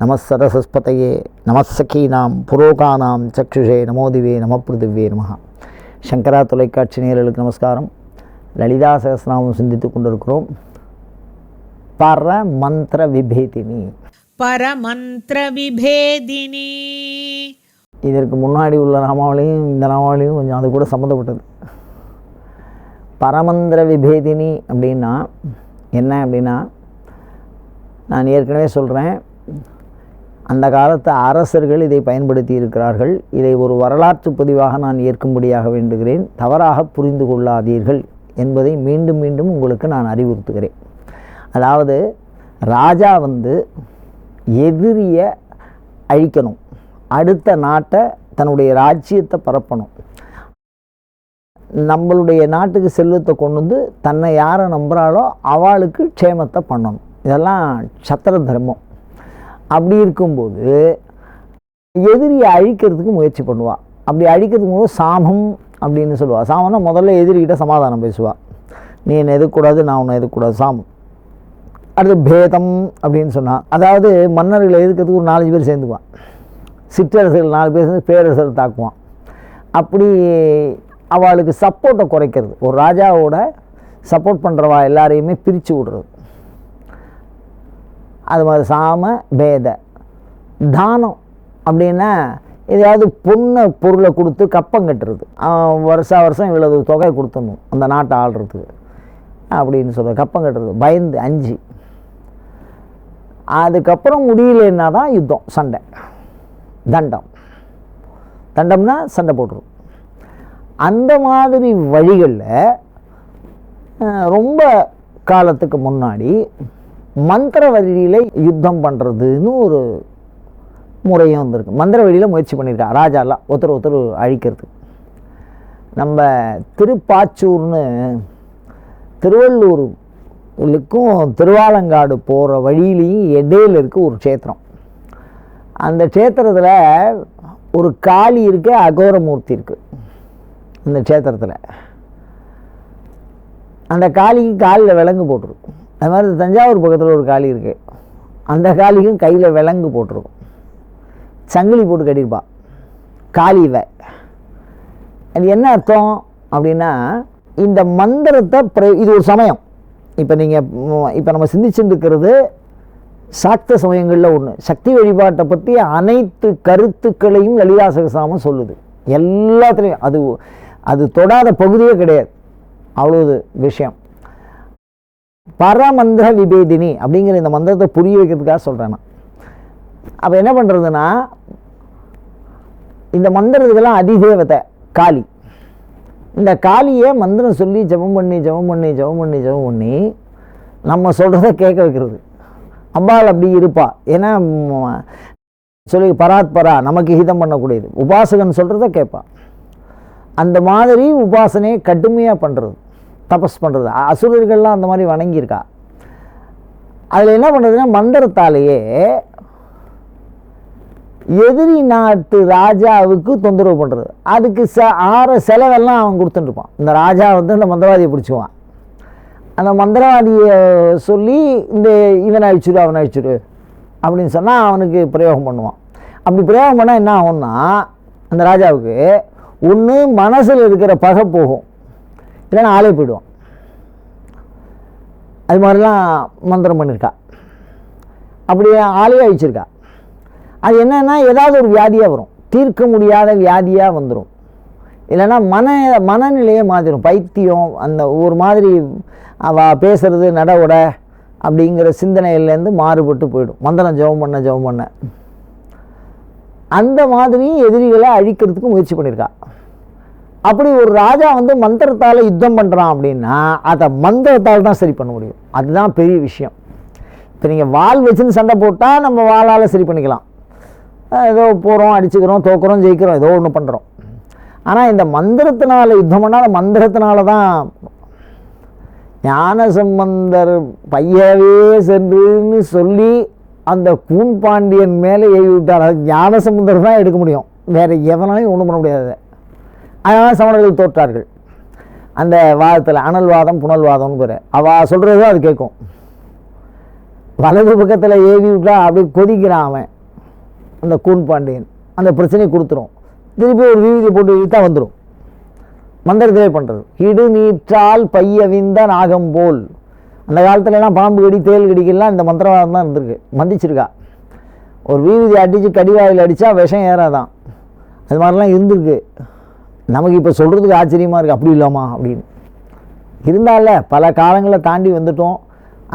நமசரசஸ்பதையே நமசக்கீனாம் புரோகானாம் சக்ஷுஷே நமோதிவே நமப்பிருதிவே நமஹ. சங்கரா தொலைக்காட்சி நேயர்களுக்கு நமஸ்காரம். லலிதா சகஸ்நாமம் சிந்தித்து கொண்டிருக்கிறோம். பர மந்திர விபேதினி. பரமந்திரவிபேதினி இதற்கு முன்னாடி உள்ள நாமாவளியும் இந்த நாமாவளியும் கொஞ்சம் அது கூட சம்மந்தப்பட்டது. பரமந்திர விபேதினி அப்படின்னா என்ன அப்படின்னா நான் ஏற்கனவே சொல்கிறேன் அந்த காலத்து அரசர்கள் இதை பயன்படுத்தி இருக்கிறார்கள் இதை ஒரு வரலாற்று பதிவாக நான் ஏற்கும்படியாக வேண்டுகிறேன். தவறாக புரிந்து கொள்ளாதீர்கள் என்பதை மீண்டும் மீண்டும் உங்களுக்கு நான் அறிவுறுத்துகிறேன். அதாவது ராஜா வந்து எதிரியை அழிக்கணும். அடுத்த நாட்டை தன்னுடைய ராஜ்யத்தை பரப்பணும். நம்மளுடைய நாட்டுக்கு செல்வத்தை கொண்டு வந்து தன்னை யாரை நம்புகிறாளோ அவளுக்கு க்ஷேமத்தை பண்ணணும். இதெல்லாம் சத்திர தர்மம். அப்படி இருக்கும்போது எதிரியை அழிக்கிறதுக்கு முயற்சி பண்ணுவாள் அப்படி அழிக்கிறதுக்கு போது சாமம் அப்படின்னு சொல்லுவாள் சாமம்னா முதல்ல எதிரிகிட்ட சமாதானம் பேசுவாள் நீ என்னை எதுக்கூடாது நான் உன்னை எதுக்கூடாது சாமம். அடுத்து பேதம் அப்படின்னு சொன்னான் அதாவது மன்னர்களை எதுக்கிறதுக்கு ஒரு நாலஞ்சு பேர் சேர்ந்துக்குவான். சிற்றரசர்கள் நாலு பேர் சேர்ந்து பேரரசர் தாக்குவான். அப்படி அவளுக்கு சப்போர்ட்டை குறைக்கிறது. ஒரு ராஜாவோட சப்போர்ட் பண்ணுறவா எல்லாரையுமே பிரித்து விடுறது. அது மாதிரி சாம பேத தானம் அப்படின்னா எதையாவது பொண்ணை பொருளை கொடுத்து கப்பம் கட்டுறது. அவன் வருஷா வருஷம் இவ்வளவு தொகை கொடுத்துடணும் அந்த நாட்டை ஆள்றதுக்கு. அப்படின்னு சொல்ற கப்பம் கட்டுறது பயந்து அஞ்சு. அதுக்கப்புறம் முடியலன்னா தான் யுத்தம் சண்டை. தண்டம். தண்டம்னா சண்டை போட்டுரும் அந்த மாதிரி வழிகளில் ரொம்ப காலத்துக்கு முன்னாடி மந்திர வழியில் யுத்தம் பண்ணுறதுன்னு ஒரு முறையும் வந்திருக்கு. மந்திர வழியில் முயற்சி பண்ணியிருக்கா ராஜாலாம் ஒருத்தர் ஒருத்தர் அழிக்கிறது. நம்ம திருப்பாச்சூர்னு திருவள்ளூருக்கும் திருவாலங்காடு போகிற வழியிலையும் இடையில இருக்க ஒரு க்ஷேத்திரம். அந்த க்ஷேத்திரத்தில் ஒரு காளி இருக்கு அகோரமூர்த்தி இருக்குது இந்த க்ஷேத்திரத்தில். அந்த காளிக்கு காலில் விலங்கு போட்டிருக்கும் அது மாதிரி தஞ்சாவூர் பக்கத்தில் ஒரு காளி இருக்குது அந்த காளிக்கும் கையில் விலங்கு போட்டிருக்கும். சங்கிலி போட்டு கட்டியிருப்பா. காளிவை அது என்ன அர்த்தம் அப்படின்னா இந்த மந்திரத்தை பிர இது ஒரு சமயம். இப்போ நீங்கள் இப்போ நம்ம சிந்திச்சுட்டு இருக்கிறது சாக்த சமயங்களில் ஒன்று சக்தி வழிபாட்டை பற்றி அனைத்து கருத்துக்களையும் லலிதா சகசாமம் சொல்லுது. எல்லாத்துலேயும். அது அது தொடாத பகுதியே கிடையாது. அவ்வளவு விஷயம். பரமந்திர விபேதினி அப்படிங்கிற இந்த மந்திரத்தை புரிய வைக்கிறதுக்காக சொல்கிறேன் நான். அப்போ என்ன பண்ணுறதுன்னா இந்த மந்திரத்துக்கெல்லாம் அதிதேவதை காளி. இந்த காளியை மந்திரம் சொல்லி ஜெபம் பண்ணி ஜெபம் பண்ணி ஜெபம் பண்ணி ஜெபம் பண்ணி நம்ம சொல்கிறத கேட்க வைக்கிறது. அம்பாள் அப்படி இருப்பா. ஏன்னா சொல்லி பராத் பரா நமக்கு ஹிதம் பண்ணக்கூடியது. உபாசகன் சொல்கிறத கேட்பா. அந்த மாதிரி உபாசனையை கடுமையாக பண்ணுறது தபஸ் பண்ணுறது அசுரர்கள்லாம் அந்த மாதிரி வணங்கியிருக்கா. அதில் என்ன பண்ணுறதுன்னா மந்திரத்தாலேயே எதிரி நாட்டு ராஜாவுக்கு தொந்தரவு பண்ணுறது அதுக்கு ச ஆற செலவெல்லாம் அவன் கொடுத்துட்டுருப்பான் இந்த ராஜா வந்து இந்த மந்திரவாதியை பிடிச்சிவான் அந்த மந்திரவாதியை சொல்லி இந்த இவனை அழிச்சிடு அவனை அழிச்சிடு அப்படின்னு சொன்னால் அவனுக்கு பிரயோகம் பண்ணுவான். அப்படி பிரயோகம் பண்ணால் என்ன ஆகும்னா அந்த ராஜாவுக்கு ஒன்று மனசில் இருக்கிற பகை போகும். இல்லைன்னா ஆளே போயிடுவான். அது மாதிரிலாம் மந்திரம் பண்ணியிருக்கா. அப்படியே ஆளே வச்சுருக்கா அது என்னென்னா ஏதாவது ஒரு வியாதியாக வரும். தீர்க்க முடியாத வியாதியாக வந்துடும் இல்லைன்னா மன மனநிலையே மாற்றிடும் பைத்தியம் அந்த ஒரு மாதிரி அவ பேசுகிறது நடவுட அப்படிங்கிற சிந்தனையிலேருந்து மாறுபட்டு போயிடும். மந்திரம் ஜெபம் பண்ண ஜெபம் பண்ண. அந்த மாதிரி எதிரிகளை அழிக்கிறதுக்கு முயற்சி பண்ணியிருக்கா. அப்படி ஒரு ராஜா வந்து மந்திரத்தால் யுத்தம் பண்ணுறான் அப்படின்னா அதை மந்திரத்தால் தான் சரி பண்ண முடியும். அதுதான் பெரிய விஷயம். இப்போ நீங்கள் வாள் வச்சுன்னு சண்டை போட்டால் நம்ம வாளால் சரி பண்ணிக்கலாம். ஏதோ போகிறோம் அடிச்சுக்கிறோம் தோக்குறோம் ஜெயிக்கிறோம் ஏதோ ஒன்று பண்ணுறோம் ஆனால் இந்த மந்திரத்தினால யுத்தம் பண்ணால் மந்திரத்தினால தான் ஞான சம்பந்தர் பையவே சென்றுன்னு சொல்லி அந்த கூன் பாண்டியன் மேலே ஏவி விட்டார். அது ஞான சம்பந்தர் தான் எடுக்க முடியும். வேறு எவனாலையும் ஒன்றும் பண்ண முடியாது. அதனால் சமணர்கள் தோற்றார்கள். அந்த வாதத்தில் அனல்வாதம் புனல்வாதம்னு பேர். அவள் சொல்கிறது அது கேட்கும் வலது பக்கத்தில் ஏவி விட்டா அப்படியே கொதிக்கிறான் அவன். அந்த கூன் பாண்டியன். அந்த பிரச்சனையை கொடுத்துரும். திருப்பி ஒரு வீதி போட்டு இழுத்தா வந்துடும் மந்திரத்திலே பண்ணுறது இடு நீற்றால் பையவிந்த நாகம் போல். அந்த காலத்துலலாம் பாம்பு கடி தேல் கடிக்கெல்லாம் இந்த மந்திரவாதம் தான் இருந்திருக்கு. மந்திச்சிருக்கா ஒரு வீதி அடித்து கடிவாயில் அடித்தா விஷம் ஏறாதான். அது மாதிரிலாம் இருந்திருக்கு. நமக்கு இப்போ சொல்கிறதுக்கு ஆச்சரியமாக இருக்குது அப்படி இல்லாமா அப்படின்னு. இருந்தால பல காலங்களை தாண்டி வந்துட்டோம்.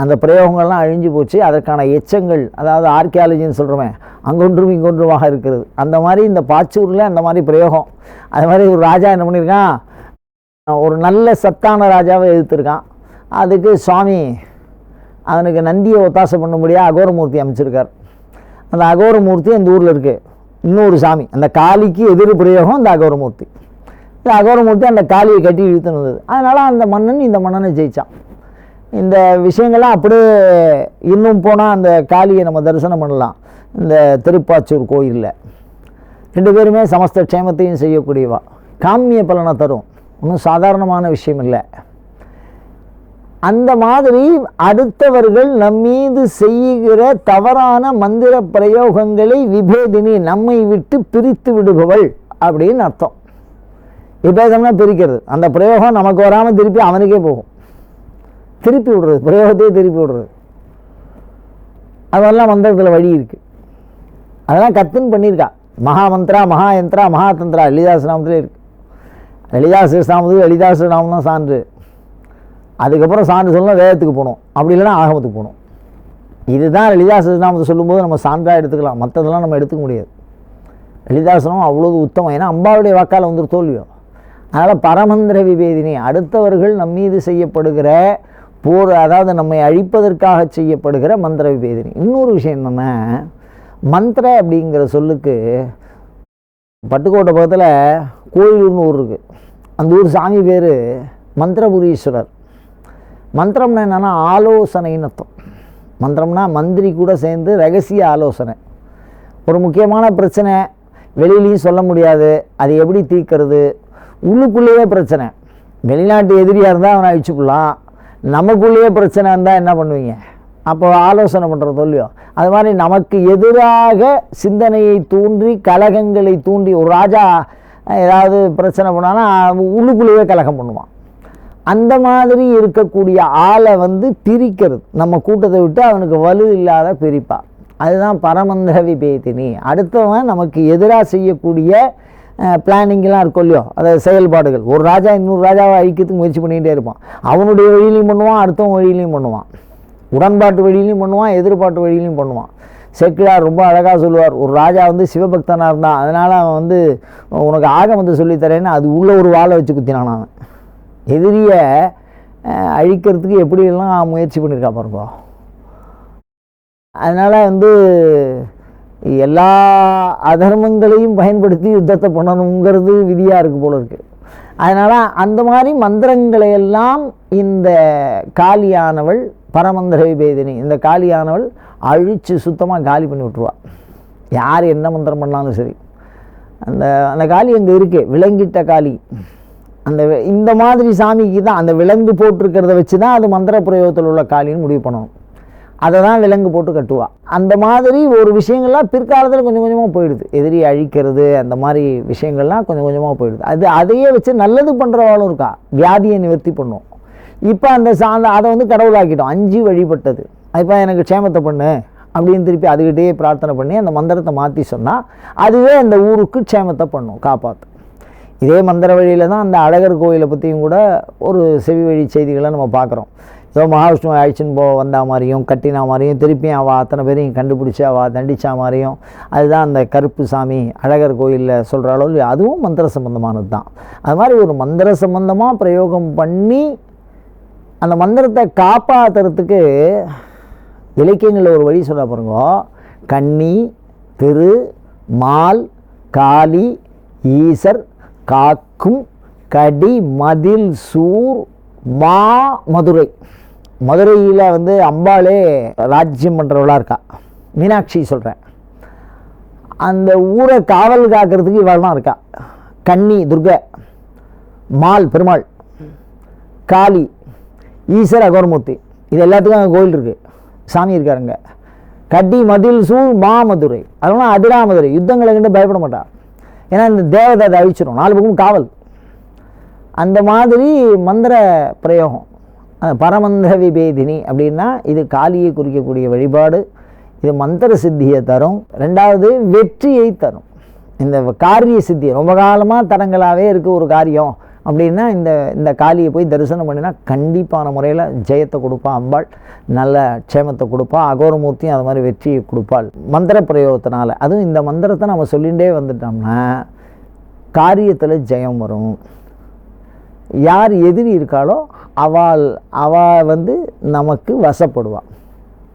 அந்த பிரயோகங்கள்லாம் அழிஞ்சு போச்சு. அதற்கான எச்சங்கள் அதாவது ஆர்கியாலஜின்னு சொல்கிறவன் அங்கொன்றும் இங்கொன்றுமாக இருக்கிறது. அந்த மாதிரி இந்த பாச்சூரில் அந்த மாதிரி பிரயோகம். அது மாதிரி ஒரு ராஜா என்ன பண்ணியிருக்கான் ஒரு நல்ல சத்தான ராஜாவை எதிர்த்துருக்கான். அதுக்கு சுவாமி அவனுக்கு நந்தியை ஒத்தாசை பண்ண முடியாது அகோரமூர்த்தி அமைச்சிருக்கார். அந்த அகோரமூர்த்தி அந்த ஊரில் இருக்குது இன்னொரு சாமி அந்த காளிக்கு எதிர் பிரயோகம் அந்த அகோரமூர்த்தி. இந்த அகோரமூர்த்தி அந்த காளியை கட்டி இழுத்துன்னு வந்தது. அதனால் அந்த மன்னன் இந்த மன்னனை ஜெயித்தான் இந்த விஷயங்கள்லாம் அப்படியே இன்னும் போனால் அந்த காளியை நம்ம தரிசனம் பண்ணலாம். இந்த திருப்பாச்சூர் கோயிலில். ரெண்டு பேருமே சமஸ்த க்ஷேமத்தையும் செய்யக்கூடியவா. காமிய பலனை தரும். ஒன்றும் சாதாரணமான விஷயம் இல்லை. அந்த மாதிரி அடுத்தவர்கள் நம்மீது செய்கிற தவறான மந்திர பிரயோகங்களை விபேதினி நம்மை விட்டு பிரித்து விடுபவள் அப்படின்னு அர்த்தம். விபேதம்னா பிரிக்கிறது. அந்த பிரயோகம் நமக்கு வராமல் திருப்பி அவனுக்கே போகும். திருப்பி விடுறது பிரயோகத்தையே திருப்பி விடுறது. அதெல்லாம் மந்திரத்தில் வழி இருக்குது அதெல்லாம் கத்துன்னு பண்ணியிருக்கா. மகா மந்திரா மகா யந்திரா மகா தந்திரா லலிதாஸ் நாமத்திலே இருக்குது எளிதாசு நாமத்துக்கு லலிதாஸ் நாமம் தான் சான்று. அதுக்கப்புறம் சான்று சொல்லணும் வேதத்துக்கு போகணும். அப்படி இல்லைன்னா ஆகமத்துக்கு போகணும். இதுதான் லலிதாஸ் நாமத்தை சொல்லும்போது நம்ம சான்றாக எடுத்துக்கலாம். மற்றதெல்லாம் நம்ம எடுத்துக்க முடியாது. லலிதாசனம் அவ்வளோது உத்தமம். ஏன்னா அம்பாவுடைய வாக்கால் வந்துரு தோல்வியும். அதனால் பரமந்திர விவேதினி அடுத்தவர்கள் நம் மீது செய்யப்படுகிற போர் அதாவது நம்மை அழிப்பதற்காக செய்யப்படுகிற மந்திர விவேதினி. இன்னொரு விஷயம் என்னென்னா மந்திர அப்படிங்கிற சொல்லுக்கு பட்டுக்கோட்டை பக்கத்தில் கோயிலூர்னு ஊர் இருக்குது அந்த ஊர் சாமி பேர் மந்திரபுரீஸ்வரர். மந்திரம்னா என்னென்னா ஆலோசனைன்னு அர்த்தம். மந்திரம்னா மந்திரி கூட சேர்ந்து ரகசிய ஆலோசனை. ஒரு முக்கியமான பிரச்சனை வெளியிலையும் சொல்ல முடியாது அது எப்படி தீர்க்கறது உள்ளுக்குள்ளேயே பிரச்சனை. வெளிநாட்டு எதிரியாக இருந்தால் அவனை அழிச்சுக்கலாம். நமக்குள்ளேயே பிரச்சனை இருந்தால் என்ன பண்ணுவீங்க? அப்போ ஆலோசனை பண்ணுறது இல்லையோ? அது மாதிரி நமக்கு எதிராக சிந்தனையை தூண்டி கலகங்களை தூண்டி ஒரு ராஜா ஏதாவது பிரச்சனை பண்ணாலும் உள்ளுக்குள்ளேயே கலகம் பண்ணுவான். அந்த மாதிரி இருக்கக்கூடிய ஆளை வந்து பிரிக்கிறது. நம்ம கூட்டத்தை விட்டு அவனுக்கு வலு இல்லாத பிரிப்பான் அதுதான் பரமந்திர விபேதினி அடுத்தவன் நமக்கு எதிராக செய்யக்கூடிய பிளானிங்லாம் இருக்கும் இல்லையோ அதாவது செயல்பாடுகள். ஒரு ராஜா இன்னொரு ராஜாவை அழிக்கிறதுக்கு முயற்சி பண்ணிகிட்டே இருப்பான். அவனுடைய வழியிலையும் பண்ணுவான் அடுத்தவன் வழியிலையும் பண்ணுவான். உடன்பாட்டு வழியிலையும் பண்ணுவான் எதிர்பாட்டு வழியிலையும் பண்ணுவான். செக்கிலார் ரொம்ப அழகாக சொல்லுவார் ஒரு ராஜா வந்து சிவபக்தனாக இருந்தான் அதனால் அவன் வந்து உனக்கு ஆகமத்தை சொல்லித்தரேன்னு அது உள்ள ஒரு வாழை வச்சு குத்தினான் அவன். எதிரியை அழிக்கிறதுக்கு எப்படியெல்லாம் முயற்சி பண்ணியிருக்கா பாருங்க. அதனால் வந்து எல்லா அதர்மங்களையும் பயன்படுத்தி யுத்தத்தை பண்ணணுங்கிறது விதியாக இருக்குது போல இருக்குது அதனால் அந்த மாதிரி மந்திரங்களை எல்லாம் இந்த காளியானவள் பரமந்திர விபேதினி இந்த காளியானவள் அழித்து சுத்தமாக காலி பண்ணி விட்ருவா யார் என்ன மந்திரம் பண்ணாலும் சரி. அந்த அந்த காளி அங்கே இருக்கு விலங்கிட்ட காளி அந்த இந்த மாதிரி சாமிக்கு தான் அந்த விலங்கு போட்டிருக்கிறத வச்சு தான் அது மந்திர பிரயோகத்தில் உள்ள காளின்னு முடிவு பண்ணணும். அதை தான் விலங்கு போட்டு கட்டுவாள் அந்த மாதிரி ஒரு விஷயங்கள்லாம் பிற்காலத்தில் கொஞ்சம் கொஞ்சமாக போயிடுது. எதிரி அழிக்கிறது அந்த மாதிரி விஷயங்கள்லாம் கொஞ்சம் கொஞ்சமாக போயிடுது. அது அதையே வச்சு நல்லது பண்ணுறவாளும் இருக்கா? வியாதியை நிவர்த்தி பண்ணும். இப்போ அந்த சாந்த அதை வந்து கடவுளாக்கிட்டோம் அஞ்சு வழிபட்டது. இப்போ எனக்கு க்ஷேமத்தை பண்ணு அப்படின்னு திருப்பி அதுக்கிட்டே பிரார்த்தனை பண்ணி அந்த மந்திரத்தை மாற்றி சொன்னால் அதுவே அந்த ஊருக்கு க்ஷேமத்தை பண்ணும் காப்பாற்று இதே மந்திர வழியில் தான் அந்த அழகர் கோயிலை பற்றியும் கூட ஒரு செவி வழி செய்திகளை நம்ம பார்க்குறோம். ஸோ மகாவிஷ்ணு அழிச்சுன்னு போ வந்தா மாதிரியும் கட்டினா மாதிரியும் திருப்பியும் அவள் அத்தனை பேரையும் கண்டுபிடிச்சி அவள் தண்டிச்சா மாதிரியும் அதுதான் அந்த கருப்பு சாமி அழகர் கோயிலில் சொல்கிற அளவு அதுவும் மந்திர சம்பந்தமானது தான் அது மாதிரி ஒரு மந்திர சம்பந்தமாக பிரயோகம் பண்ணி அந்த மந்திரத்தை காப்பாற்றுறதுக்கு இலக்கியங்களில் ஒரு வழி சொல்ல பாருங்க. கன்னி திரு மால் காளி ஈசர் காக்கும் கடி மதில் சூர் மா மதுரை. மதுரையில் வந்து அம்பாளே ராஜ்யம் பண்ணுறவளாக இருக்கா? மீனாட்சி சொல்கிறேன் அந்த ஊரை காவல் காக்கிறதுக்கு இவள் இருக்கா? கன்னி துர்கை மால் பெருமாள் காளி ஈஸ்வர் அகோர்மூர்த்தி. இது எல்லாத்துக்கும் அங்கே கோயில் இருக்குது சாமி இருக்காருங்க கட்டி மதில் சூழ் மாமதுரை. அதெல்லாம் அதிராமதுரை யுத்தங்களை கண்டு பயப்பட மாட்டா. ஏன்னா இந்த தேவதை அதை அழிச்சிடும் நாலு பக்கமும் காவல். அந்த மாதிரி மந்திர பிரயோகம். பரமந்திர விபேதினி அப்படின்னா இது காளியை குறிக்கக்கூடிய வழிபாடு இது மந்திர சித்தியை தரும். ரெண்டாவது வெற்றியை தரும். இந்த காரிய சித்தி ரொம்ப காலமாக தடங்களாகவே இருக்குது ஒரு காரியம் அப்படின்னா இந்த இந்த காளியை போய் தரிசனம் பண்ணினா கண்டிப்பான முறையில் ஜெயத்தை கொடுப்பா அம்பாள் நல்ல க்ஷேமத்தை கொடுப்பா அகோரமூர்த்தியும் அது மாதிரி வெற்றியை கொடுப்பாள் மந்திர பிரயோகத்தினால். அதுவும் இந்த மந்திரத்தை நம்ம சொல்லிகிட்டே வந்துட்டோம்னா காரியத்தில் ஜெயம் வரும். யார் எதிரி இருக்காளோ அவள் அவள் வந்து நமக்கு வசப்படுவாள்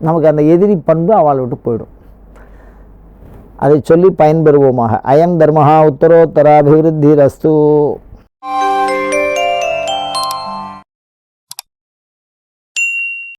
நமக்கு அந்த எதிரி பண்பு அவளை விட்டு போயிடும். அதை சொல்லி பயன்பெறுவோமாக. அயம் தர்மஹா உத்தரோத்தராபிவிருத்தி ரஸ்து